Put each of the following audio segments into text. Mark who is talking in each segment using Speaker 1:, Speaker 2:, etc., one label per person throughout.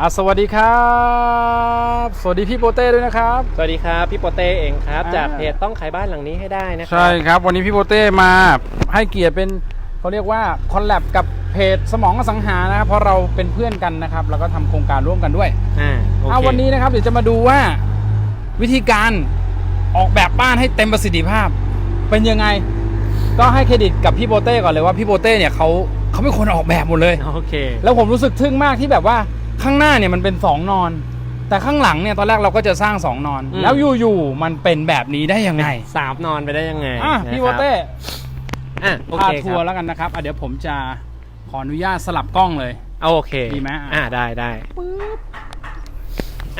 Speaker 1: อะสวัสดีครับ สวัสดีพี่โปเต้ด้วยนะครับ
Speaker 2: สวัสดีครับ พี่โปเต้เองครับ
Speaker 1: อ่า
Speaker 2: จากเพจต้องขายบ้านหลังนี้ให้ได้นะครั
Speaker 1: ใช่ครับ วันนี้พี่โปเต้มาให้เกียรติเป็นเขาเรียกว่าคอลแลบกับเพจสมองอสังหานะครับเพราะเราเป็นเพื่อนกันนะครับ แล้วก็ทำโครงการร่วมกันด้วย
Speaker 2: อ่าโอ
Speaker 1: อะ
Speaker 2: เค
Speaker 1: วันนี้นะครับเดี๋ยวจะมาดูว่าวิธีการออกแบบบ้านให้เต็มประสิทธิภาพ เป็นยังไง ก็ให้เครดิตกับพี่โปเต้ก่อนเลยว่าพี่โปเต้เนี่ยเขาเขาเป็นคนออกแบบหมดเลย
Speaker 2: โอเค
Speaker 1: แล้วผมรู้สึกทึ่งมากที่แบบว่า ข้างหน้าเนี่ยมันเป็นสองนอน แต่ข้างหลังเนี่ยตอนแรกเราก็จะสร้างสองนอน
Speaker 2: อืม
Speaker 1: แล้วอยู่ๆมันเป็นแบบนี้ได้ยังไง
Speaker 2: สามนอนไปได้ยังไง
Speaker 1: อะ
Speaker 2: นะครับ
Speaker 1: พี่โบเต้
Speaker 2: อะโอ
Speaker 1: พา
Speaker 2: เคค
Speaker 1: ทัวร์
Speaker 2: รับ
Speaker 1: แล้วกันนะครับอะเดี๋ยวผมจะขออนุญาตสลับกล้องเลย
Speaker 2: โอเค
Speaker 1: ดีไหม
Speaker 2: อ่าได้ได้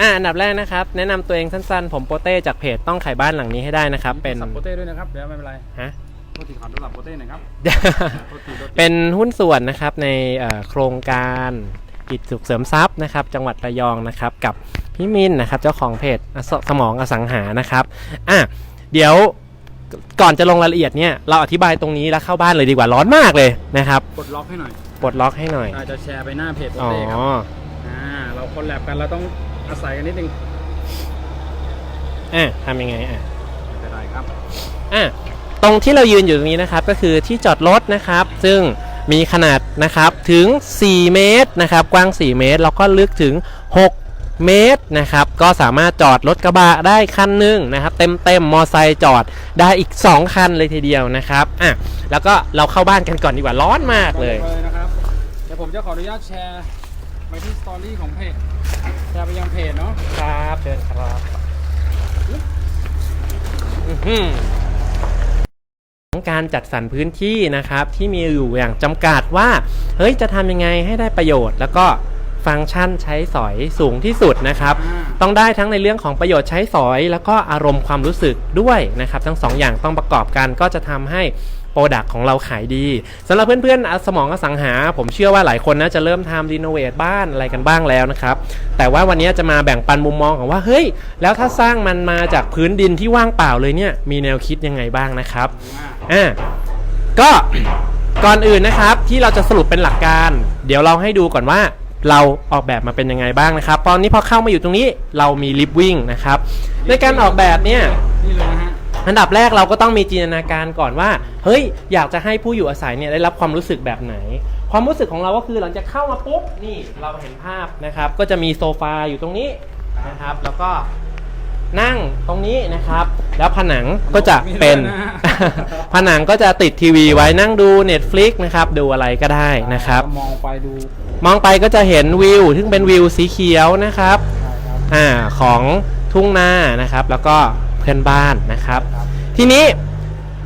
Speaker 2: อ่าอันดับแรกนะครับ แนะนำตัวเองสั้นๆ ผมโปเต้จากเพจต้องขายบ้านหลังนี้ให้ได้นะครับ เป็น
Speaker 1: สับโปเต้ด้วยนะครับเดี๋ยวไม่เป็นไร
Speaker 2: ฮะ
Speaker 1: โทษทีขอโทษสับโปเต้หน่อยครับ โทษทีโทษที
Speaker 2: เป็นหุ้นส่วนนะครับในเอ่อโครงการ กิจสุขเสริมทรัพย์นะครับ จังหวัดระยองนะครับ กับพี่มินนะครับเจ้าของเพจอสสมองอสังหานะครับอะเดี๋ยวก่อนจะลงรายละเอียดเนี่ยเราอธิบายตรงนี้แล้วเข้าบ้านเลยดีกว่าร้อนมากเลยนะครับ
Speaker 1: กดล็อกให้หน่อย
Speaker 2: ปลดล็อกให้หน่อย
Speaker 1: อาจจะแชร์ไปหน้าเพจโป
Speaker 2: อ๋อ
Speaker 1: เต้ครับอ่าเราคอลแลบกันเราต้องอาศัยกันนิดนึง
Speaker 2: อะทำยังไงอะ
Speaker 1: ไม่เป็นไรครับ
Speaker 2: อะตรงที่เรายืนอยู่ตรงนี้นะครับก็คือที่จอดรถนะครับ ซึ่ง มีขนาดนะครับถึง 4 เมตรนะครับกว้าง 4 เมตร แล้วก็ลึกถึง 6 เมตรนะครับก็สามารถจอดรถกระบะได้คันหนึ่งนะครับเต็มเต็มๆมอไซค์จอดได้อีก 2 คันเลยทีเดียวนะครับอะแล้วก็เราเข้าบ้านกันก่อนดีกว่าร้อนมากเลย
Speaker 1: เลยนะครับเดี๋ยวผมจะขออนุญาตแชร์ไปที่สตอรี่ของเพจแชร์ไปยังเพจเนาะ
Speaker 2: ครับเชิญครับอื้อหือของ การจัดสรรพื้นที่นะครับที่มีอยู่อย่างจำกัดว่า เฮ้ยจะทำยังไงให้ได้ประโยชน์ แล้วก็ฟังก์ชันใช้สอยสูงที่สุดนะครับ
Speaker 1: อ่า
Speaker 2: ต้องได้ทั้งในเรื่องของประโยชน์ใช้สอย แล้วก็อารมณ์ความรู้สึกด้วยนะครับ ทั้งสองอย่างต้องประกอบกันก็จะทำให้โป รดักของเราขายดีสำหรับเพื่อนๆสมองอสังหา ผมเชื่อว่าหลายคนน่าจะเริ่มทำรีโนเวทบ้านอะไรกันบ้างแล้วนะครับ แต่ว่าวันนี้จะมาแบ่งปันมุมมองของว่าเฮ้ย แล้วถ้าสร้างมันมาจากพื้นดินที่ว่างเปล่าเลยเนี่ยมีแนวคิดยังไงบ้างนะครับอ่าก็ก่อนอื่นนะครับที่เราจะสรุปเป็นหลักการ เดี๋ยวเราให้ดูก่อนว่าเราออกแบบมาเป็นยังไงบ้างนะครับ ตอนนี้พอเข้ามาอยู่ตรงนี้เรามีลิฟวิ่งนะครับในการออกแบบเนี่ย
Speaker 1: นี่เลยนะฮะ
Speaker 2: อันดับแรกเราก็ต้องมีจินตนาการก่อนว่า เฮ้ย อยากจะให้ผู้อยู่อาศัยเนี่ยได้รับความรู้สึกแบบไหน ความรู้สึกของเราก็คือหลังจากเข้ามาปุ๊บนี่เราเห็นภาพนะครับ ก็จะมีโซฟาอยู่ตรงนี้นะครับ แล้วก็นั่งตรงนี้นะครับ แล้วผนังก็จะเป็น
Speaker 1: มีด้วยนะ
Speaker 2: ผนังก็จะติดทีวีไว้นั่งดู Netflix นะครับ ดูอะไรก็ได้นะครับ
Speaker 1: มองไปดู
Speaker 2: มองไปก็จะเห็นวิวซึ่งเป็นวิวสีเขียวนะครับ
Speaker 1: ใช่ครับ
Speaker 2: อ่าของทุ่งนานะครับ แล้วก็ เพื่อนบ้านนะครับ
Speaker 1: ครับ
Speaker 2: ทีนี้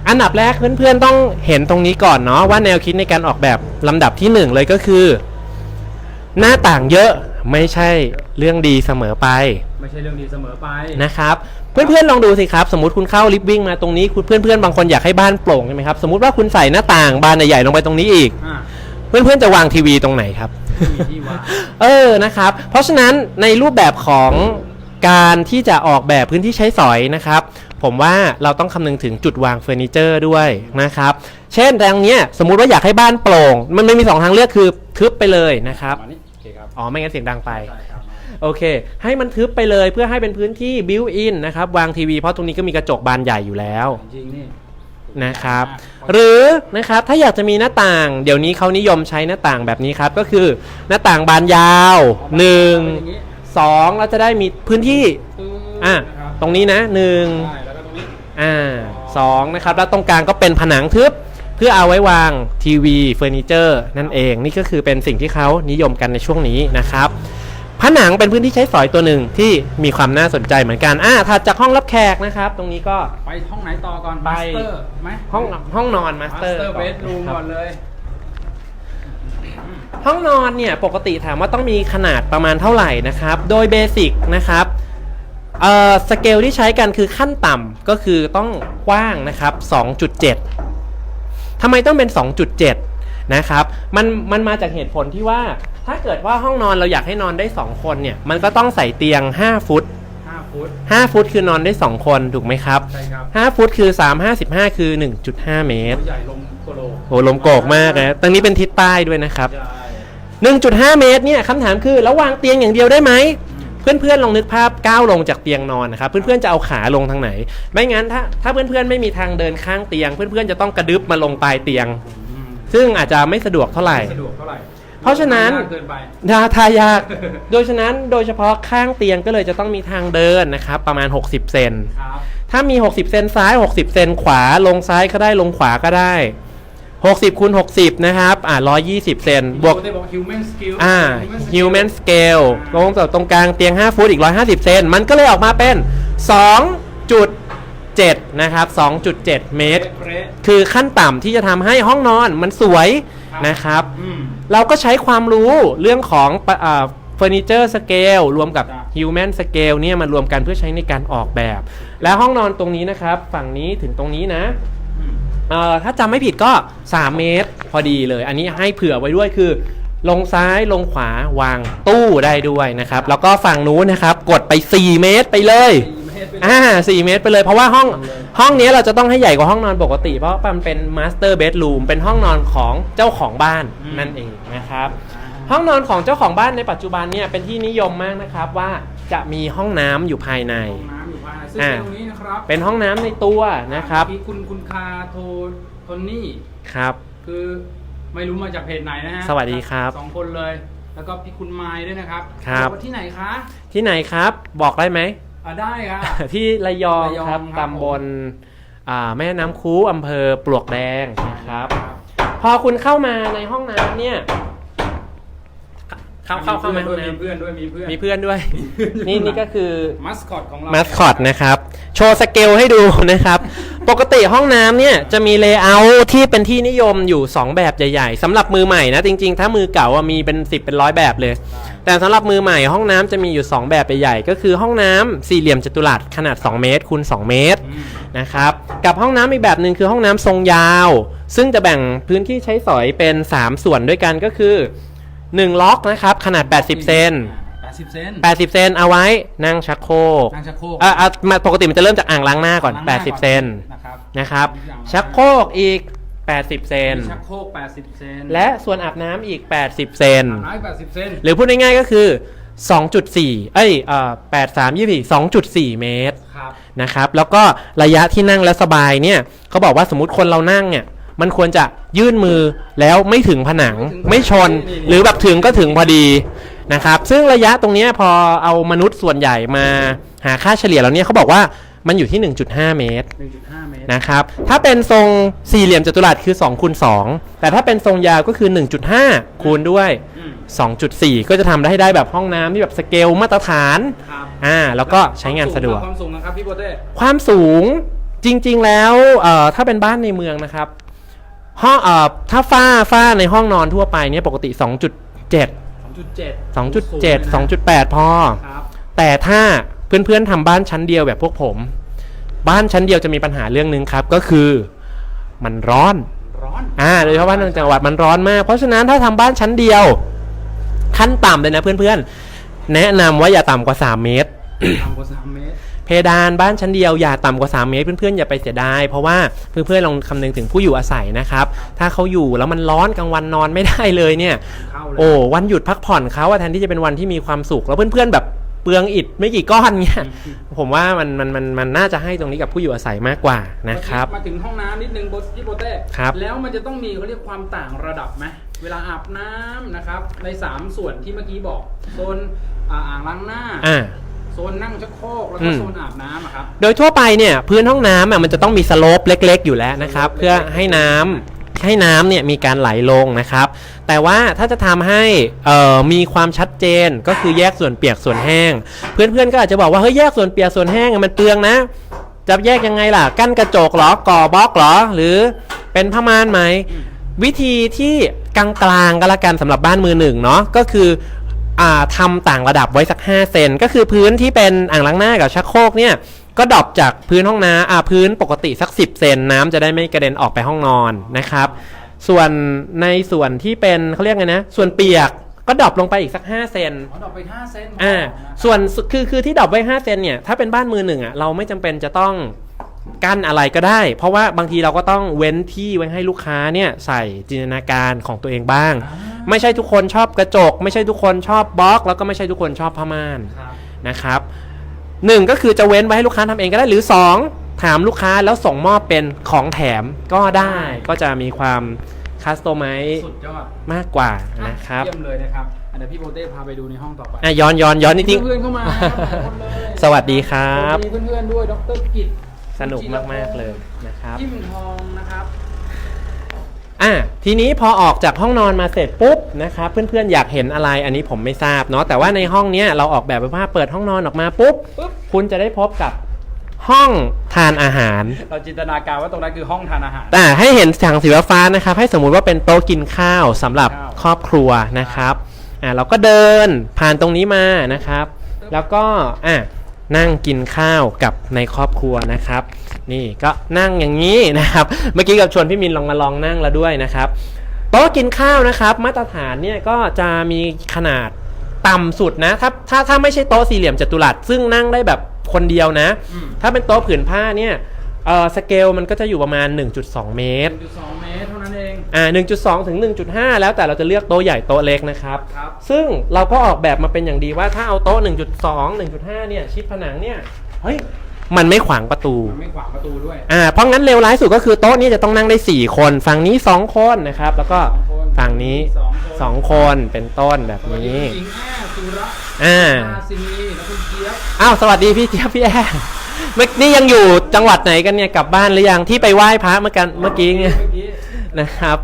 Speaker 2: อันดับแรกเพื่อนๆต้องเห็นตรงนี้ก่อนเนาะว่าแนวคิดในการออกแบบลำดับที่หนึ่งเลยก็คือ หน้าต่างเยอะไม่ใช่เรื่องดีเสมอไป
Speaker 1: ไม่ใช่เรื่องดีเสมอไป
Speaker 2: นะครับ เพื่อนๆลองดูสิครับ สมมติคุณเข้าลิฟวิ่งมาตรงนี้คุณเพื่อนๆบางคนอยากให้บ้านโปร่งใช่ไหมครับสมมติว่าคุณใส่หน้าต่างบานใหญ่ๆลงไปตรงนี้อีก
Speaker 1: อ่า
Speaker 2: เพื่อนๆจะวางทีวีตรงไหนครับ
Speaker 1: มีที่วาง
Speaker 2: เออ นะครับ เพราะฉะนั้นในรูปแบบของ การที่จะออกแบบพื้นที่ใช้สอยนะครับ ผมว่าเราต้องคำนึงถึงจุดวางเฟอร์นิเจอร์ด้วยนะครับ เช่นทางเนี้ยสมมุติว่าอยากให้บ้านโปร่ง มันไม่มีสองทางเลือกคือทึบไปเลยนะครับ
Speaker 1: มานี่โอเคครับ
Speaker 2: อ๋อ ไม่งั้นเสียงดังไป
Speaker 1: ใช่ครับ
Speaker 2: โอเค ให้มันทึบไปเลยเพื่อให้เป็นพื้นที่บิวอินนะครับ วางทีวีเพราะตรงนี้ก็มีกระจกบานใหญ่อยู่แล้ว
Speaker 1: จริงๆนี่
Speaker 2: นะครับ หรือนะครับถ้าอยากจะมีหน้าต่างเดี๋ยวนี้เขานิยมใช้หน้าต่างแบบนี้ครับ ก็คือหน้าต่างบานยาวหนึ่ง
Speaker 1: เป็นอย่างนี้
Speaker 2: สองเราจะได้มีพื้นที่
Speaker 1: ตื้
Speaker 2: อะ
Speaker 1: นะครับ
Speaker 2: ตรงนี้นะหนึ่ง
Speaker 1: ใช่แล้วก็ตรงนี้
Speaker 2: อ่าสองนะครับแล้วตรงกลางก็เป็นผนังทึบเพื่อเอาไว้วางทีวีเฟอร์นิเจอร์นั่นเองนี่ก็คือเป็นสิ่งที่เขานิยมกันในช่วงนี้นะครับผนังเป็นพื้นที่ใช้สอยตัวหนึ่งที่มีความน่าสนใจเหมือนกันอ่าถัดจากห้องรับแขกนะครับ ตรงนี้ก็
Speaker 1: ไปห้องไหนต่อก่อน
Speaker 2: ไป
Speaker 1: มาสเตอร์ไหม
Speaker 2: ห้องห้องนอนมา
Speaker 1: มา
Speaker 2: ส
Speaker 1: ส
Speaker 2: เตอร์
Speaker 1: เตอร์เบดรูมก่อนเลย
Speaker 2: ห้องนอนเนี่ยปกติถามว่าต้องมีขนาดประมาณเท่าไหร่นะครับ โดยเบสิกนะครับเอ่อสเกลที่ใช้กันคือขั้นต่ำก็คือต้องกว้างนะครับ 2.7 ทำไมต้องเป็น 2.7 นะครับ มันมันมาจากเหตุผลที่ว่าถ้าเกิดว่าห้องนอนเราอยากให้นอนได้ 2 คนเนี่ย มันก็ต้องใส่เตียง 5 ฟุต
Speaker 1: 5 ฟุต
Speaker 2: 5 ฟุตคือนอนได้ 2 คนถูกไหมครับ
Speaker 1: ใช่ครับ
Speaker 2: 5 ฟุตคือ 3 55 คือ 1.5 เมตร
Speaker 1: ตัวใหญ่ลมโกโล
Speaker 2: โอ้ลมโกกมากนะตรงนี้เป็นทิศใต้ด้วยนะครับ
Speaker 1: ใช่
Speaker 2: 1.5 เมตรเนี่ยคำถามคือแล้ววางเตียงอย่างเดียวได้ไหมเพื่อนๆลองนึกภาพก้าวลงจากเตียงนอนนะครับเพื่อนๆจะเอาขาลงทางไหน ไม่งั้นถ้าถ้าเพื่อนๆไม่มีทางเดินข้างเตียง เพื่อนๆจะต้องกระดึบมาลงปลายเตียง ซึ่งอาจจะไม่สะดวกเท่าไหร่
Speaker 1: สะดวกเท่าไหร่
Speaker 2: เพราะฉะนั้น
Speaker 1: มกเกินไป
Speaker 2: นาทายาก โดยฉะนั้นโดยเฉพาะข้างเตียงก็เลยจะต้องมีทางเดินนะครับ ประมาณ 60 เซน
Speaker 1: ครับ
Speaker 2: ถ้ามี 60 เซนซ้าย 60 เซนขวา ลงซ้ายก็ได้ลงขวาก็ได้ 60คูณ60 นะครับ อ่า120 เซนบวก
Speaker 1: ได้บอก human skill
Speaker 2: อ่า human scale ลงจากตรงกลางเตียง 5 ฟุตอีก 150 เซน มันก็เลยออกมาเป็น 2.7 นะครับ 2.7 เมตร
Speaker 1: เปรต
Speaker 2: คือขั้นต่ำที่จะทำให้ห้องนอนมันสวย
Speaker 1: ครับ
Speaker 2: นะครับ
Speaker 1: อืม
Speaker 2: เราก็ใช้ความรู้เรื่องของเฟอร์นิเจอร์สเกลรวมกับ
Speaker 1: จ้ะ
Speaker 2: Human Scale เนี่ยมารวมกันเพื่อใช้ในการออกแบบ และห้องนอนตรงนี้นะครับ ฝั่งนี้ถึงตรงนี้นะ
Speaker 1: อืม
Speaker 2: เอ่อถ้าจำไม่ผิดก็ 3 เมตร พอดีเลย อันนี้ให้เผื่อไว้ด้วยคือ ลงซ้ายลงขวาวางตู้ได้ด้วยนะครับ แล้วก็ฝั่งนู้นนะครับ กดไป 4 เมตรไปเลย
Speaker 1: สี่เมตรไปเลย
Speaker 2: อ่าสี่เมตรไปเลยเพราะว่าห้องห้องนี้เราจะต้องให้ใหญ่กว่าห้องนอนปกติ เพราะว่ามันเป็นมาสเตอร์เบด o ูมเป็นห้องนอนของเจ้าของบ้านนั่นเองนะครับ ห้องนอนของเจ้าของบ้านในปัจจุบันเนี่ยเป็นที่นิยมมากนะครับว่าจะมีห้องน้ำอยู่ภายใน
Speaker 1: ห้องน้ำอยู่ภายในซึ่ง
Speaker 2: อ่า
Speaker 1: ตรงนี้นะ ครับ
Speaker 2: เป็นห้องน้ำในตัวนะครับ
Speaker 1: เมื่อกี้คุณคุณคาโทโทนี่
Speaker 2: ครับ
Speaker 1: คือไม่รู้มาจากเพจไหนนะฮะ
Speaker 2: สวัสดีครับ
Speaker 1: สองคนเลย แล้วก็พี่คุณไม้ด้วยนะครับ
Speaker 2: ครับ
Speaker 1: อกว่าที่ไหนคะ
Speaker 2: ที่ไหนครับบอกได้ไหม
Speaker 1: อ่าได้ครับ
Speaker 2: ที่ระยอง
Speaker 1: ระยอง
Speaker 2: ครับ
Speaker 1: ครับ
Speaker 2: ตำบลอ่าแม่น้ำคูอำเภอปลวกแดงนะครับ พอคุณเข้ามาในห้องน้ำเนี่ยเข้าเข้าเข้ามาห้อง
Speaker 1: มี
Speaker 2: น้ำ
Speaker 1: เพื่อนด้วยมีเพื่อน
Speaker 2: มีเพื่อนด้วย นี่นี่ก็คือ
Speaker 1: มัสคอตของเรา
Speaker 2: มาสคอตนะครับโชว์สเกลให้ดูนะครับ ปกติห้องน้ำเนี่ยจะมีเลเยอร์ที่เป็นที่นิยมอยู่ 2 แบบใหญ่ๆสำหรับมือใหม่นะ จริงๆ ถ้ามือเก่าอะมีเป็น 10 เป็นร้อยแบบเลย แต่สำหรับมือใหม่ห้องน้ำจะมีอยู่ 2 แบบใหญ่ๆก็คือห้องน้ำสี่เหลี่ยมจัตุรัสขนาด 2 เมตรคูณ2 เมตรนะครับกับห้องน้ำอีกแบบหนึ่งคือห้องน้ำทรงยาว ซึ่งจะแบ่งพื้นที่ใช้สอยเป็น 3 ส่วนด้วยกันก็คือ 1 ล็อกนะครับขนาด 80 เซน
Speaker 1: 80 เซน
Speaker 2: 80 เซนเอาไว้นั่งชักโครก
Speaker 1: นั่งชักโครก
Speaker 2: อะอะมาปกติมันจะเริ่มจากอ่างล้างหน้าก่อน
Speaker 1: ล้างหน้า
Speaker 2: 80 เซน
Speaker 1: นะครับ
Speaker 2: นะครับ
Speaker 1: อย่าง
Speaker 2: ชักโครกอีก 80 เซน
Speaker 1: มีชักโครก 80 เซน
Speaker 2: และส่วนอาบน้ำอีก 80 เซน
Speaker 1: อาบน้ำ80 เซน
Speaker 2: หรือพูดง่ายๆก็คือ 2.4 เอ้ยเอ่อ83 24 2.4 เมตร
Speaker 1: ครับ
Speaker 2: นะครับแล้วก็ระยะที่นั่งและสบายเนี่ยเขาบอกว่าสมมติคนเรานั่งเนี่ยมันควรจะยื่นมือแล้วไม่ถึงผนัง
Speaker 1: ไม่ถึง
Speaker 2: ไม่ชน
Speaker 1: นี่
Speaker 2: หรือแบบถึงก็ถึงพอดี นะครับ ซึ่งระยะตรงเนี้ยพอเอามนุษย์ส่วนใหญ่มาหาค่าเฉลี่ยแล้วเนี่ยเขาบอกว่ามันอยู่ที่ 1.5 เมตร
Speaker 1: 1.5 เมตร
Speaker 2: นะครับ ถ้าเป็นทรงสี่เหลี่ยมจัตุรัสคือ2คูณ2แต่ถ้าเป็นทรงยาวก็คือ 1.5 คูณด้วย
Speaker 1: อืม
Speaker 2: 2.4 ก็จะทำได้ได้แบบห้องน้ำที่แบบสเกลมาตรฐาน
Speaker 1: ครับ
Speaker 2: อ่า แล้วก็ใช้งานสะดวก
Speaker 1: ความสูงนะครับพี่โปเต้
Speaker 2: ความสูงจริงๆแล้วเอ่อถ้าเป็นบ้านในเมืองนะครับห้องเอ่อถ้าฝ้าฝ้าในห้องนอนทั่วไปเนี่ยปกติ 2.7
Speaker 1: 2.7
Speaker 2: 2.7 2.8 พอ
Speaker 1: ครับ
Speaker 2: แต่ถ้าเพื่อนๆทำบ้านชั้นเดียวแบบพวกผม บ้านชั้นเดียวจะมีปัญหาเรื่องหนึงครับ ก็คือมันร้อน
Speaker 1: ร้อน
Speaker 2: อ่าโดยเฉพาะบ้านต่างจังหวัดมันร้อนมาก เพราะฉะนั้นถ้าทำบ้านชั้นเดียว ขั้นต่ำเลยนะเพื่อนๆ แนะนำว่าอย่าต่ำกว่า 3 เมตร
Speaker 1: ต่ำกว่า3เมตร
Speaker 2: เพ ดานบ้านชั้นเดียวอย่าต่ำกว่า 3 เมตรเพื่อนๆอย่าไปเสียดายเพราะว่าเพื่อนๆลองคำนึงถึงผู้อยู่อาศัยนะครับ ถ้าเขาอยู่แล้วมันร้อนกลางวันนอนไม่ได้เลยเนี่ย
Speaker 1: เข้าเลย
Speaker 2: โอ้วันหยุดพักผ่อนเขาอะแทนที่จะเป็นวันที่มีความสุขแล้วเพื่อนๆแบบเปลืองอิฐไม่กี่ก้อนเนี่ยผมว่ามันมันมันมันน่าจะให้ตรงนี้กับผู้อยู่อาศัยมากกว่านะครับ
Speaker 1: มาถึงห้องน้ำนิดนึงโบพี่โปเต้
Speaker 2: ครับ
Speaker 1: แล้วมันจะต้องมีเขาเรียกความต่างระดับไหมเวลาอาบน้ำนะครับใน 3 ส่วนที่เมื่อกี้บอกโซนอ่าอ่างล้างหน้า
Speaker 2: อ่า
Speaker 1: โซนนั่งชักโครกแล้ว
Speaker 2: อื
Speaker 1: ก็
Speaker 2: ม
Speaker 1: โซนอาบน้ำอะครับ
Speaker 2: โดยทั่วไปเนี่ยพื้นห้องน้ำอะมันจะต้องมีสโลปเล็กๆ อยู่แล้วนะครับ
Speaker 1: สโลปเล็กๆ
Speaker 2: เพื่อให้น้ำให้น้ำเนี่ยมีการไหลลงนะครับ แต่ว่าถ้าจะทำให้เอ่อมีความชัดเจนก็คือแยกส่วนเปียกส่วนแห้ง เพื่อนๆก็อาจจะบอกว่าเฮ้ยแยกส่วนเปียกส่วนแห้งอะมันเปลืองนะ จะแยกยังไงล่ะ กั้นกระจกเหรอก่อบล็อกเหรอ หรือเป็นผ้าม่านไหม วิธีที่กลางๆก็แล้วกันสำหรับบ้านมือหนึ่งเนาะก็คืออ่า ทำต่างระดับไว้สัก 5 เซนก็คือพื้นที่เป็นอ่างล้างหน้ากับชักโครกเนี่ยก็ดรอปจากพื้นห้องน้ำอ่าพื้นปกติสัก 10 เซนน้ำจะได้ไม่กระเด็นออกไปห้องนอนนะครับ ส่วนในส่วนที่เป็นเขาเรียกไงนะ ส่วนเปียกก็ดรอปลงไปอีกสัก 5 เซน
Speaker 1: ขอดอกไป5เซน
Speaker 2: อ่า
Speaker 1: นะครับ
Speaker 2: ส่วนคือคือที่ดรอปไว้ 5 เซนเนี่ยถ้าเป็นบ้านมือหนึ่งอะเราไม่จำเป็นจะต้อง กั้นอะไรก็ได้ เพราะว่าบางทีเราก็ต้องเว้นที่ไว้ให้ลูกค้าเนี่ยใส่จินตนาการของตัวเองบ้าง ไม่ใช่ทุกคนชอบกระจก ไม่ใช่ทุกคนชอบบล็อก แล้วก็ไม่ใช่ทุกคนชอบผ้าม่าน
Speaker 1: ครับ
Speaker 2: นะครับหนึ่งก็คือจะเว้นไว้ให้ลูกค้าทำเองก็ได้หรือสองถามลูกค้าแล้วส่งมอบเป็นของแถมก็ได้ก็จะมีความคัสตอมไม
Speaker 1: สุดยอด
Speaker 2: มากกว่านะครับ
Speaker 1: เยี่ยมเลยนะครับอันเดี๋ยวพี่โบเต้พาไปดูในห้องต่อไป
Speaker 2: อะย้อนย้อนย้อนนิดนึง
Speaker 1: เพื่อนๆเข้ามาครับหลายคนเลย
Speaker 2: สวัสดีครับ
Speaker 1: สวัสดีเพื่อนๆด้วยดรกิจ
Speaker 2: สนุกมากๆเลยนะครับ
Speaker 1: จิ้มทองนะครับ
Speaker 2: อะทีนี้พอออกจากห้องนอนมาเสร็จปุ๊บนะครับเพื่อนๆอยากเห็นอะไรอันนี้ผมไม่ทราบเนาะแต่ว่าในห้องเนี้ยเราออกแบบไว้ว่าเปิดห้องนอนออกมาปุ๊บ
Speaker 1: ปุ๊บ
Speaker 2: คุณจะได้พบกับห้องทานอาหาร
Speaker 1: เราจินตนาการว่าตรงนั้นคือห้องทานอาหาร
Speaker 2: แต่ให้เห็นถังสีฟ้าๆนะครับ ให้สมมุติว่าเป็นโต๊ะกินข้าวสำหรับ
Speaker 1: ข้าว
Speaker 2: ครอบครัวนะครับอ่าเราก็เดินผ่านตรงนี้มานะครับ แล้วก็อะ นั่งกินข้าวกับในครอบครัวนะครับ นี่ก็นั่งอย่างนี้นะครับ เมื่อกี้กับชวนพี่มินลองมาลองนั่งแล้วด้วยนะครับโต๊ะกินข้าวนะครับ มาตรฐานเนี่ยก็จะมีขนาดต่ำสุดนะถ้าถ้าถ้าไม่ใช่โต๊ะสี่เหลี่ยมจัตุรัสซึ่งนั่งได้แบบคนเดียวนะ
Speaker 1: อืม
Speaker 2: ถ้าเป็นโต๊ะผืนผ้าเนี่ยเออสเกลมันก็จะอยู่ประมาณ 1.2 เมตร
Speaker 1: อง
Speaker 2: อ่า1.2 ถึง 1.5 แล้วแต่เราจะเลือกโต๊ะใหญ่โต๊ะเล็กนะครับ
Speaker 1: ครับ
Speaker 2: ซึ่งเราก็ออกแบบมาเป็นอย่างดีว่าถ้าเอาโต๊ะ 1.2 1.5 เนี่ยชิดผนังเนี่ย เฮ้ย มันไม่ขวางประตู
Speaker 1: มันไม่ขวางประตูด้วย
Speaker 2: อ่า เพราะงั้นเร็วร้ายสุดก็คือโต๊ะนี้จะต้องนั่งได้ 4 คน ฝั่งนี้ 2 คนนะครับ แล้วก็
Speaker 1: สองคน
Speaker 2: ฝั่งนี้
Speaker 1: สองคน
Speaker 2: 2 คนเป็นต้นแบบ
Speaker 1: สวัสดี
Speaker 2: นี้
Speaker 1: คุณหญิงแอ้สุระ
Speaker 2: อ่า
Speaker 1: อาซินีและคุณเจี๊ยบ
Speaker 2: อ้าวสวัสดีพี่เจี๊ยบพี่แอร์เมื่อนี่ยังอยู่จังหวัดไหนกันเนี่ยกลับบ้านหรือยังที่ไปไหว้พระเมื่อกันเมื่อกี้เนี่ย
Speaker 1: เมื่อกี้
Speaker 2: นะครับ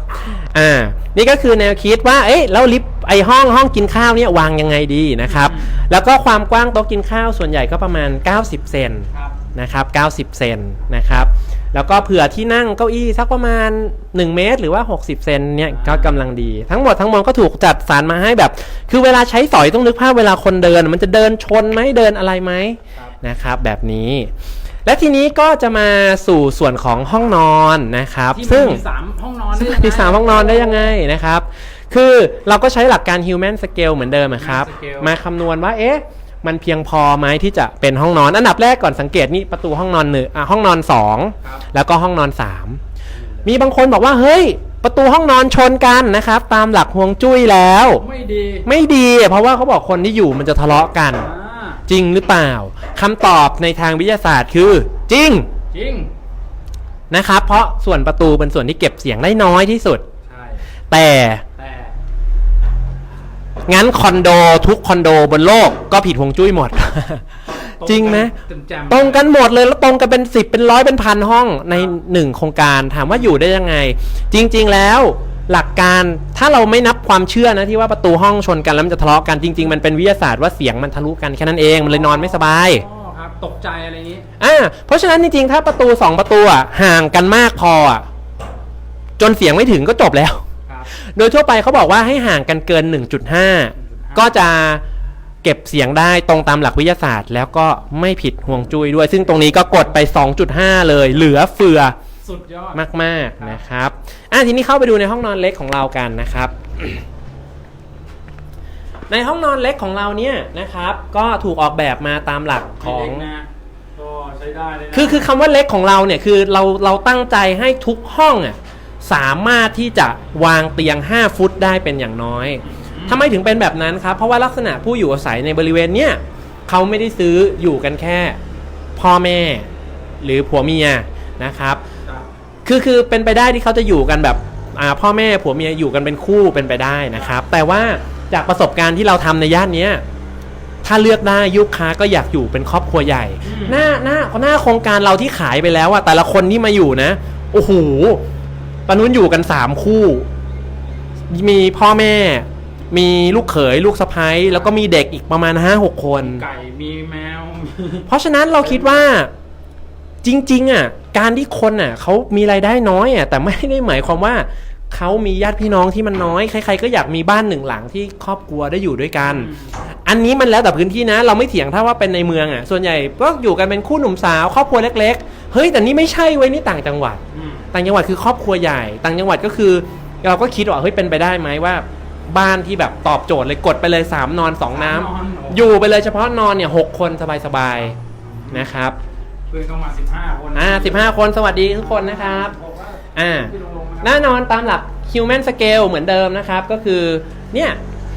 Speaker 2: อ่า นี่ก็คือแนวคิดว่า เอ๊ะ แล้วลิฟต์ไอห้องห้องกินข้าวเนี่ยวางยังไงดีนะครับ แล้วก็ความกว้างโต๊ะกินข้าวส่วนใหญ่ก็ประมาณ 90 เซน
Speaker 1: ครับ
Speaker 2: นะครับ 90 เซนนะครับ แล้วก็เผื่อที่นั่งเก้าอี้สักประมาณ 1 เมตร หรือว่า 60 เซนเนี่ยก็กำลังดี ทั้งหมดทั้งมวลก็ถูกจัดสรรมาให้แบบ คือเวลาใช้สอยต้องนึกภาพเวลาคนเดิน มันจะเดินชนไหมเดินอะไรไหม
Speaker 1: ครับ
Speaker 2: นะครับ แบบนี้ และทีนี้ก็จะมาสู่ส่วนของห้องนอนนะครับ
Speaker 1: ที่
Speaker 2: ซึ่ง
Speaker 1: มีสามห้องนอน
Speaker 2: ซึ่ง
Speaker 1: ได้ยังไง
Speaker 2: มีสามห้องนอนได้ยังไงนะครับ คือเราก็ใช้หลักการ human scale เหมือนเดิมอะครับ
Speaker 1: Human scale
Speaker 2: มาคำนวณว่าเอ๊ะมันเพียงพอไหมที่จะเป็นห้องนอน อันดับแรกก่อนสังเกตนี่ประตูห้องนอนหนึ่งอะห้องนอนสอง
Speaker 1: ครับ
Speaker 2: แล้วก็ห้องนอนสามมีบางคนบอกว่าเฮ้ยประตูห้องนอนชนกันนะครับ ตามหลักฮวงจุ้ยแล้ว
Speaker 1: ไม่ดี
Speaker 2: ไม่ดี เพราะว่าเขาบอกคนที่อยู่มันจะทะเลาะกัน
Speaker 1: อ่า
Speaker 2: จริงหรือเปล่าคำตอบในทางวิทยาศาสตร์คือ จริง
Speaker 1: จริง
Speaker 2: นะครับ เพราะส่วนประตูเป็นส่วนที่เก็บเสียงได้น้อยที่สุด
Speaker 1: ใช่
Speaker 2: แต่
Speaker 1: แต่
Speaker 2: งั้นคอนโดทุกคอนโดบนโลกก็ผิดฮวงจุ้ยหมด จริงไหม
Speaker 1: เต็มแจ่ม
Speaker 2: ตรงกันหมดเลยแล้วตรงกันเป็นสิบเป็นร้อยเป็นพันห้องในหนึ่งโครงการถามว่าอยู่ได้ยังไง จริง ๆ แล้ว หลักการถ้าเราไม่นับความเชื่อนะที่ว่าประตูห้องชนกันแล้วมันจะทะเลาะกันจริง ๆ มันเป็นวิทยาศาสตร์ว่าเสียงมันทะลุกันแค่นั้นเองมันเลยนอนไม่สบาย
Speaker 1: อ๋อครับตกใจอะไรอย่างนี้
Speaker 2: อ่าเพราะฉะนั้นจริงๆถ้าประตูสองประตูอะห่างกันมากพออะจนเสียงไม่ถึงก็จบแล้ว
Speaker 1: ครับ
Speaker 2: โดยทั่วไปเขาบอกว่าให้ห่างกันเกิน 1.5 ก็จะเก็บเสียงได้ตรงตามหลักวิทยาศาสตร์ แล้วก็ไม่ผิดห่วงจุ้ยด้วย ซึ่งตรงนี้ก็กดไป 2.5 เลย เหลือเฟือ
Speaker 1: สุดยอด
Speaker 2: มากๆนะครับ อะทีนี้เข้าไปดูในห้องนอนเล็กของเรากันนะครับ ในห้องนอนเล็กของเราเนี่ยนะครับ ก็ถูกออกแบบมาตามหลักของ
Speaker 1: ไม่เล็กนะก็ใช้ได้เลยนะ
Speaker 2: คือคือคำว่าเล็กของเราเนี่ยคือเราเราตั้งใจให้ทุกห้องอะสามารถที่จะวางเตียง 5 ฟุตได้เป็นอย่างน้อยทำไมถึงเป็นแบบนั้นครับ เพราะว่าลักษณะผู้อยู่อาศัยในบริเวณเนี้ยเขาไม่ได้ซื้ออยู่กันแค่ พ่อแม่ หรือผัวเมียนะครับ
Speaker 1: ครับ
Speaker 2: คือคือเป็นไปได้ที่เขาจะอยู่กันแบบอ่าพ่อแม่ผัวเมียอยู่กันเป็นคู่เป็นไปได้นะครับ แต่ว่าจากประสบการณ์ที่เราทำในย่านเนี้ยถ้าเลือกได้ยุคค้าก็อยากอยู่เป็นครอบครัวใหญ่ หน้าหน้าหน้าโครงการเราที่ขายไปแล้วอะแต่ละคนที่มาอยู่นะโอ้โหตอนนู้นอยู่กันสามคู่ มีพ่อแม่ มีลูกเขยลูกสะพ้ยแล้วก็มีเด็กอีกประมาณห้าหกคน
Speaker 1: ไก่มีแมว
Speaker 2: เพราะฉะนั้นเราคิดว่า จริงๆอะการที่คนอะเขามีรายได้น้อยอะแต่ไม่ได้หมายความว่าเขามีญาติพี่น้องที่มันน้อยใครๆก็อยากมีบ้านหนึ่งหลังที่ครอบครัวได้อยู่ด้วยกัน อันนี้มันแล้วแต่พื้นที่นะ เราไม่เถียงถ้าว่าเป็นในเมืองอะส่วนใหญ่ก็อยู่กันเป็นคู่หนุ่มสาวครอบครัวเล็ก ๆ เฮ้ยแต่นี่ไม่ใช่เว้ยนี่ต่างจังหวัด
Speaker 1: อืม
Speaker 2: ต่างจังหวัดคือครอบครัวใหญ่ ต่างจังหวัดก็คือ เราก็คิดว่าเฮ้ยเป็นไปได้ไหมว่า บ้านที่แบบตอบโจทย์เลยกดไปเลยสามนอนสองน้ำ
Speaker 1: สามนอน
Speaker 2: อยู่ไปเลยเฉพาะนอนเนี่ยหกคนสบายๆนะครับ
Speaker 1: เพื่อนเข้ามาสิบห้าคน
Speaker 2: อ่า15คนสวัสดีทุกคนนะครับ
Speaker 1: บอกว่า
Speaker 2: อ่า
Speaker 1: ที่ลงๆะครับ
Speaker 2: แน่นอนตามหลัก human scale เหมือนเดิมนะครับ ก็คือเนี่ย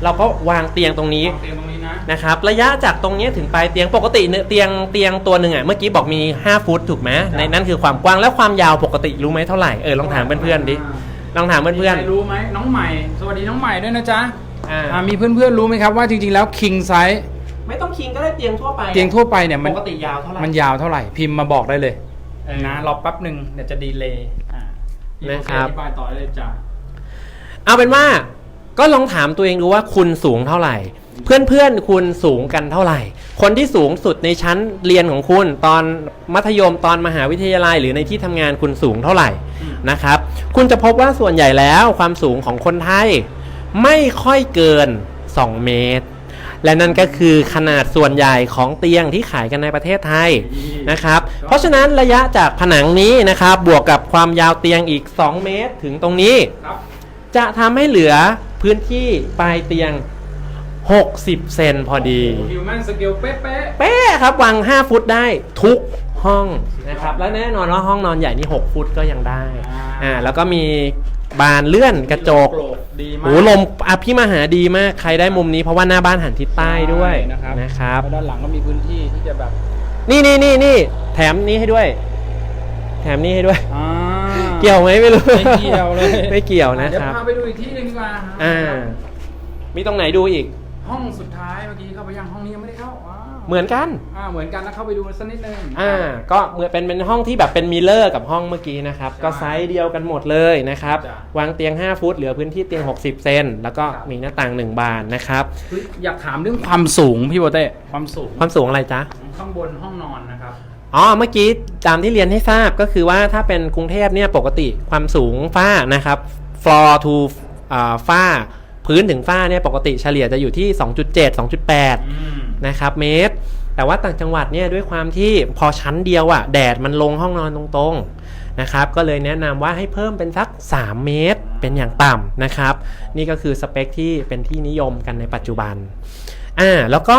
Speaker 2: เราก็วางเตียงตรงนี้
Speaker 1: วางเตียงตรงนี้นะ
Speaker 2: นะครับ ระยะจากตรงนี้ถึงปลายเตียงปกติเนี่ยเตียงเตียงตัวหนึ่งอะเมื่อกี้บอกมี 5 ฟุตถูกไหมในนั่นคือความกว้างและความยาวปกติรู้ไหมเท่าไหร่เออลองถามเพื่อนๆดิลองถามเพื่อน
Speaker 1: มีใครรู้ไหมน้องใหม่ สวัสดีน้องใหม่ด้วยนะจ๊ะ
Speaker 2: ๆอ่า
Speaker 1: อ่ามีเพื่อนๆรู้ไหมครับว่าจริงๆแล้ว king size
Speaker 2: ไม่ต้องคิงก็ได้เตียงทั่วไป
Speaker 1: เตียงทั่วไปเนี่ยมัน
Speaker 2: ปกติยาวเท่าไหร่
Speaker 1: มันยาวเท่าไหร่พิมพ์มาบอกได้เลย
Speaker 2: เออ
Speaker 1: นะรอแป๊บหนึ่งเดี๋ยวจะดีเลย์อ่าพี่
Speaker 2: นะครับ
Speaker 1: อธิบายต่อได้เลยจ้ะ
Speaker 2: เอาเป็นว่าก็ลองถามตัวเองดูว่าคุณสูงเท่าไหร่ เพื่อนๆคุณสูงกันเท่าไหร่ คนที่สูงสุดในชั้นเรียนของคุณตอนมัธยมตอนมหาวิทยาลัย หรือในที่ทำงานคุณสูงเท่าไหร่
Speaker 1: อืม
Speaker 2: นะครับ คุณจะพบว่าส่วนใหญ่แล้วความสูงของคนไทย ไม่ค่อยเกิน 2 เมตร และนั่นก็คือขนาดส่วนใหญ่ของเตียงที่ขายกันในประเทศไทยนะครับ เพราะฉะนั้นระยะจากผนังนี้นะครับ บวกกับความยาวเตียงอีก 2 เมตรถึงตรงนี้
Speaker 1: ครับ
Speaker 2: จะทำให้เหลือพื้นที่ปลายเตียง 60 เซนพอดี
Speaker 1: ฮิวแมนสเกลเป๊ะ
Speaker 2: เป๊ะครับวาง 5 ฟุตได้ทุกห้องนะครับ และแน่นอนว่าห้องนอนใหญ่นี่ 6 ฟุตก็ยังได้อ่าแล้วก็มี บานเลื่อน
Speaker 1: ๆ
Speaker 2: กระจก
Speaker 1: โปร่งดีมาก
Speaker 2: โอ้ลมอภิมหาดีมากใครได้มุมนี้เพราะว่าหน้าบ้านหันทิศใต้ด้วย
Speaker 1: นะครับ
Speaker 2: นะครับ
Speaker 1: แล้วด้านหลังก็มีพื้นที่ที่จะแบบ
Speaker 2: นี่นี่นี่นี่แถมนี้ให้ด้วย แถมนี้ให้ด้วย
Speaker 1: อ่า
Speaker 2: เกี่ยวไหมไม่รู้
Speaker 1: ไม่เกี่ยวเลย
Speaker 2: ไม่เกี่ยวนะ
Speaker 1: เดี๋ยว
Speaker 2: ครับ
Speaker 1: พาไปดูอีกที่หนึงดีกว่า
Speaker 2: อ่า มีตรงไหนดูอีก
Speaker 1: ห้องสุดท้ายเมื่อกี้เข้าไปยังห้องนี้ยังไม่ได้เข้าว้าว
Speaker 2: เหมือนกัน
Speaker 1: อ่าเหมือนกันนะเข้าไปดูสักนิดนึง
Speaker 2: อ่า ก็เหมือนเป็นเป็นห้องที่แบบเป็นมิลเลอร์กับห้องเมื่อกี้นะครับ
Speaker 1: ใช่
Speaker 2: ก็ไซส์เดียวกันหมดเลยนะครับ
Speaker 1: จ้ะ
Speaker 2: วางเตียง 5 ฟุต เหลือพื้นที่เตียง 60 เซน แล้วก็
Speaker 1: ครับ
Speaker 2: มีหน้าต่าง 1 บานนะครับ
Speaker 1: เฮ้ยอยากถามเรื่องความสูงพี่โบเต้ความสูง
Speaker 2: ความสูงอะไรจ๊ะ
Speaker 1: ข้างบนห้องนอนนะครับ
Speaker 2: อ๋อ เมื่อกี้ตามที่เรียนให้ทราบก็คือว่าถ้าเป็นกรุงเทพเนี่ยปกติความสูงฝ้านะครับ floor to อ่าฝ้า พื้นถึงฝ้าเนี่ยปกติเฉลี่ยจะอยู่ที่ 2.7 2.8
Speaker 1: อืม
Speaker 2: นะครับเมตร แต่ว่าต่างจังหวัดเนี่ยด้วยความที่พอชั้นเดียวอะ่ะแดดมันลงห้องนอนตรงๆนะครับก็เลยแนะนำว่าให้เพิ่มเป็นสัก 3 เมตรเป็นอย่างต่ำนะครับ นี่ก็คือสเปคที่เป็นที่นิยมกันในปัจจุบันอ่าแล้วก็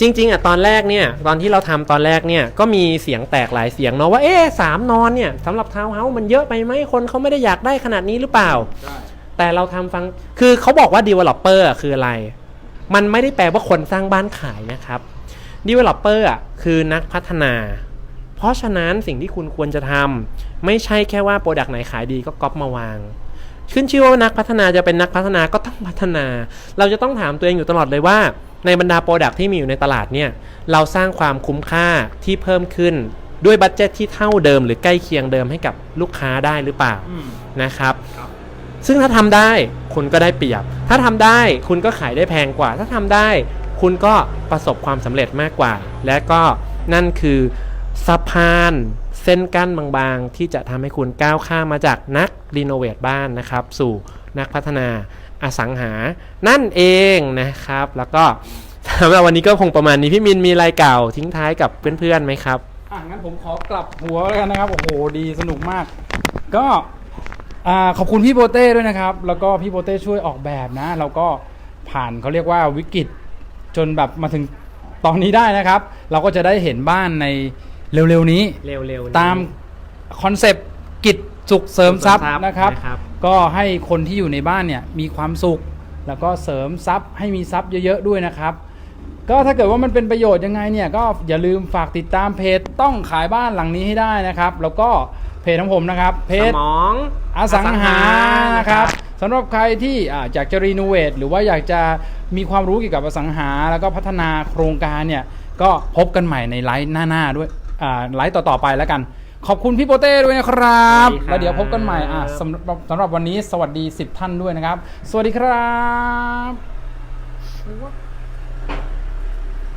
Speaker 2: จริงๆอะตอนแรกเนี่ยตอนที่เราทำตอนแรกเนี่ยก็มีเสียงแตกหลายเสียงเนาะว่าเอ๊ะสามนอนเนี่ยสำหรับทาวน์เฮาส์มันเยอะไปไหมคนเขาไม่ได้อยากได้ขนาดนี้หรือเปล่า
Speaker 1: ได้
Speaker 2: แต่เราทำฟังคือเขาบอกว่า developer อะคืออะไร มันไม่ได้แปลว่าคนสร้างบ้านขายนะครับ developer อะคือนักพัฒนา เพราะฉะนั้นสิ่งที่คุณควรจะทำไม่ใช่แค่ว่าโปรดักต์ไหนขายดีก็ก๊อปมาวางขึ้นชื่อว่านักพัฒนาจะเป็นนักพัฒนาก็ต้องพัฒนา เราจะต้องถามตัวเองอยู่ตลอดเลยว่า ในบรรดาโปรดักต์ที่มีอยู่ในตลาดเนี่ย เราสร้างความคุ้มค่าที่เพิ่มขึ้น ด้วยบัตเจ็ตที่เท่าเดิมหรือใกล้เคียงเดิมให้กับลูกค้าได้หรือเปล่า
Speaker 1: อืม
Speaker 2: นะครับ
Speaker 1: ครับ
Speaker 2: ซึ่งถ้าทำได้คุณก็ได้เปรียบ ถ้าทำได้คุณก็ขายได้แพงกว่า ถ้าทำได้ คุณก็ประสบความสำเร็จมากกว่า และก็นั่นคือสะพานเส้นกั้นบางๆ ที่จะทำให้คุณก้าวข้ามมาจากนักรีโนเวทบ้านนะครับ สู่นักพัฒนาอสังหา นั่นเองนะครับ แล้วก็สำหรับวันนี้ก็คงประมาณนี้พี่มินมีอะไรเก่าทิ้งท้ายกับเพื่อนๆไหมครับ
Speaker 1: อะงั้นผมขอกลับหัวแล้วกันนะครับ โอ้โหดีสนุกมาก ก็ อ่าขอบคุณพี่โบเต้ด้วยนะครับ แล้วก็พี่โบเต้ช่วยออกแบบนะ เราก็ผ่านเขาเรียกว่าวิกฤตจนแบบมาถึงตอนนี้ได้นะครับ เราก็จะได้เห็นบ้านในเร็วๆนี้
Speaker 2: เร็วๆ
Speaker 1: ตามคอนเซปต์กิจสุขเสริมทรัพย์นะครับ
Speaker 2: นะครับ
Speaker 1: ก็ให้คนที่อยู่ในบ้านเนี่ยมีความสุข แล้วก็เสริมทรัพย์ให้มีทรัพย์เยอะๆด้วยนะครับ ก็ถ้าเกิดว่ามันเป็นประโยชน์ยังไงเนี่ยก็อย่าลืมฝากติดตามเพจต้องขายบ้านหลังนี้ให้ได้นะครับ แล้วก็ เพจของผมนะครับ เพ
Speaker 2: ส
Speaker 1: จ
Speaker 2: มอง
Speaker 1: อสังหานะครับสำหรับใครที่อ่าอยากจะรีโนเวทหรือว่าอยากจะมีความรู้เกี่ยวกับอสังหา แล้วก็พัฒนาโครงการเนี่ย ก็พบกันใหม่ในไลฟ์หน้าๆด้วยอ่าไลฟ์ต่อๆไปแล้วกัน ขอบคุณพี่โปเต้ด้วยนะครับ
Speaker 2: สวัสดีครับ
Speaker 1: แล้วเดี๋ยวพบกันใหม่อะสำหรับสำหรับวันนี้สวัสดี 10 ท่านด้วยนะครับ สวัสดีครับ